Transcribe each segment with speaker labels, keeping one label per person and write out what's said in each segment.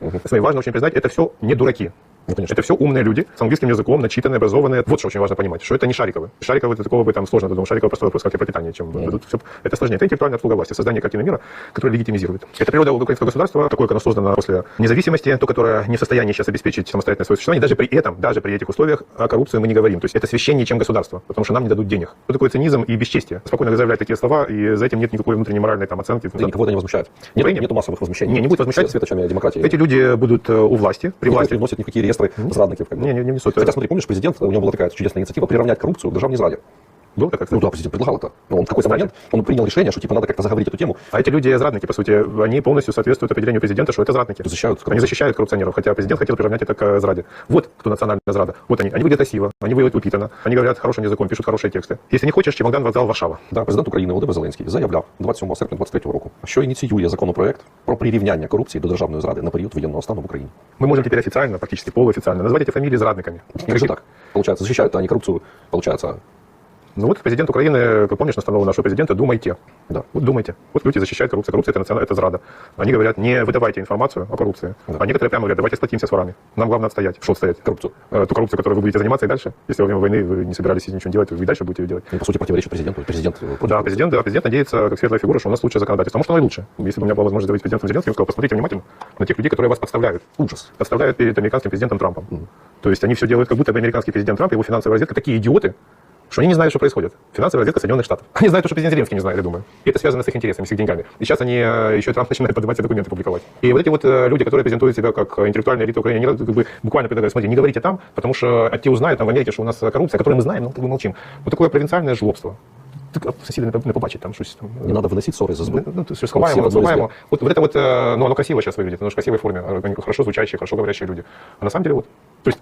Speaker 1: Смотри, важно очень признать, это все не дураки.
Speaker 2: Ну, конечно.
Speaker 1: Это все умные люди с английским языком, начитанные, образованные. Вот что очень важно понимать, что это не шариковые. Шариковые это такого бы там сложно, думаю, шариковый простой вопрос, как и пропитание, чем
Speaker 2: Мгм.
Speaker 1: тут всё- это сложнее. Это интеллектуальная обслуга власти, создание картины мира, которая легитимизирует. Это природа украинского государства, такое, как оно создано после независимости, то, которое не в состоянии сейчас обеспечить самостоятельное свое существование. Даже при этом, даже при этих условиях о коррупции мы не говорим. То есть это священнее, чем государство, потому что нам не дадут денег. Что такое цинизм и бесчестие? Спокойно заявлять такие слова, и за этим нет никакой внутренней моральной там оценки.
Speaker 2: Да, никого это не возмущает. Нет, нету массовых возмущений.
Speaker 1: Не, не будет возмущать.
Speaker 2: Светочами демократии.
Speaker 1: Эти люди будут э, у власти, при власти.
Speaker 2: не вносит никакие реестры зрадников. Как бы.
Speaker 1: Не, не, не внесут.
Speaker 2: Хотя, смотри, помнишь, президент, у него была такая чудесная инициатива приравнять коррупцию к державной зраде.
Speaker 1: Был такой,
Speaker 2: Ну
Speaker 1: кстати?
Speaker 2: да, президент предлагал это. Но он в какой-то
Speaker 1: Кстати.
Speaker 2: момент он принял решение, что типа надо как-то заговорить эту тему.
Speaker 1: А эти люди зрадники, по сути, они полностью соответствуют определению президента, что это зрадники.
Speaker 2: Защищают
Speaker 1: Они
Speaker 2: коррупцию.
Speaker 1: защищают коррупционеров, хотя президент хотел приравнять это к э, зраде. Вот кто национальная зрада. Вот они. Они выглядят красиво, они выглядят упитанно, они говорят хорошим языком, пишут хорошие тексти. Если не хочеш, Чемодан вокзал Варшава.
Speaker 2: Да, президент України Володимир Зеленський заявляв 27 серпня 23 року, що ініціює законопроект про прирівняння корупції до державної зради на період воєнного стану в Україні.
Speaker 1: Мы можем теперь официально, практически полуофициально, назвать эти фамилии зрадниками.
Speaker 2: Как же так? Получается, защищают они коррупцию, получается,
Speaker 1: ну вот президент Украины, как помнишь, настановил нашего президента, думайте.
Speaker 2: да.
Speaker 1: Вот думайте. Вот люди защищают коррупцию. Коррупция это, национа- это зрада. Они говорят, не выдавайте информацию о коррупции.
Speaker 2: Да.
Speaker 1: А некоторые прямо говорят, давайте сплотимся с ворами. Нам главное отстоять. Что отстоять?
Speaker 2: Коррупцию.
Speaker 1: Э, Ту коррупцию, которой вы будете заниматься и дальше. Если во время войны вы не собирались ничего делать, вы и дальше будете ее делать.
Speaker 2: Ну, по сути, противоречит президенту. Президент э,
Speaker 1: Да, президент, да, президент надеется, как светлая фигура, что у нас лучшее законодательство. Может, оно и лучше. Если бы у меня была возможность говорить президентом Зеленским, я сказал, посмотрите внимательно на тех людей, которые вас подставляют.
Speaker 2: Ужас.
Speaker 1: Подставляют перед американским президентом Трампом.
Speaker 2: Мгм.
Speaker 1: То есть они все делают, как будто бы американский президент Трамп и его финансовая разведка такие идиоты, что они не знают, что происходит. Финансовая разведка Соединенных Штатов. Они знают то, что президент Зеленский не знает, я думаю. И это связано с их интересами, с их деньгами. И сейчас они, э, еще и Трамп начинает подавать все документы, публиковать. И вот эти вот э, люди, которые презентуют себя как э, интеллектуальная элита Украины, они как бы буквально предлагают, смотри, не говорите там, потому что те узнают там в Америке, что у нас коррупция, о которой мы знаем, но как бы молчим. Вот такое провинциальное жлобство. А, Сусіди не, не побачать там щось там.
Speaker 2: Не надо выносить ссоры из избы.
Speaker 1: Ну, то есть
Speaker 2: все
Speaker 1: сховаемо,
Speaker 2: в одной
Speaker 1: сховаемо. Вот, вот это вот, ну, оно красиво сейчас выглядит, оно же в красивой форме, они хорошо звучащие, хорошо говорящие люди. А на самом деле вот, то есть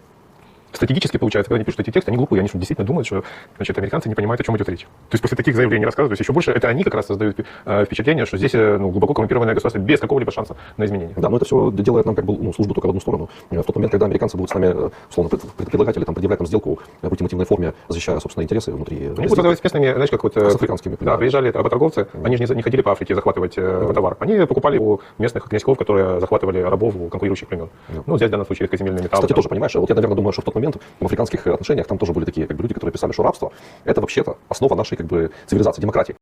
Speaker 1: стратегически получается, когда они пишут эти тексты, они глупые, они что, действительно думают, что значит, американцы не понимают, о чем идет речь. То есть после таких заявлений рассказывают, то есть еще больше это они как раз создают э, впечатление, что здесь э, ну, глубоко коррумпированное государство без какого-либо шанса на изменение.
Speaker 2: Да, но это все делает нам как бы ну, службу только в одну сторону. Э, В тот момент, когда американцы будут с нами, условно, пред- пред- предлагать или там, предъявлять нам сделку в ультимативной форме, защищая, собственно, интересы внутри...
Speaker 1: Они будут с местными, знаешь, как вот...
Speaker 2: С африканскими,
Speaker 1: Да,
Speaker 2: да.
Speaker 1: приезжали работорговцы, они же не, не ходили по Африке захватывать э, товар. Они покупали у местных князьков, которые захватывали рабов у конкурирующих племен.
Speaker 2: Да.
Speaker 1: Ну, взять в данном случае редкоземельные металлы.
Speaker 2: Кстати,
Speaker 1: там.
Speaker 2: тоже, понимаешь, вот я, наверное, думаю, что в тот момент в африканских отношениях там тоже были такие как бы, люди, которые писали, что рабство – это вообще-то основа нашей как бы, цивилизации, демократии.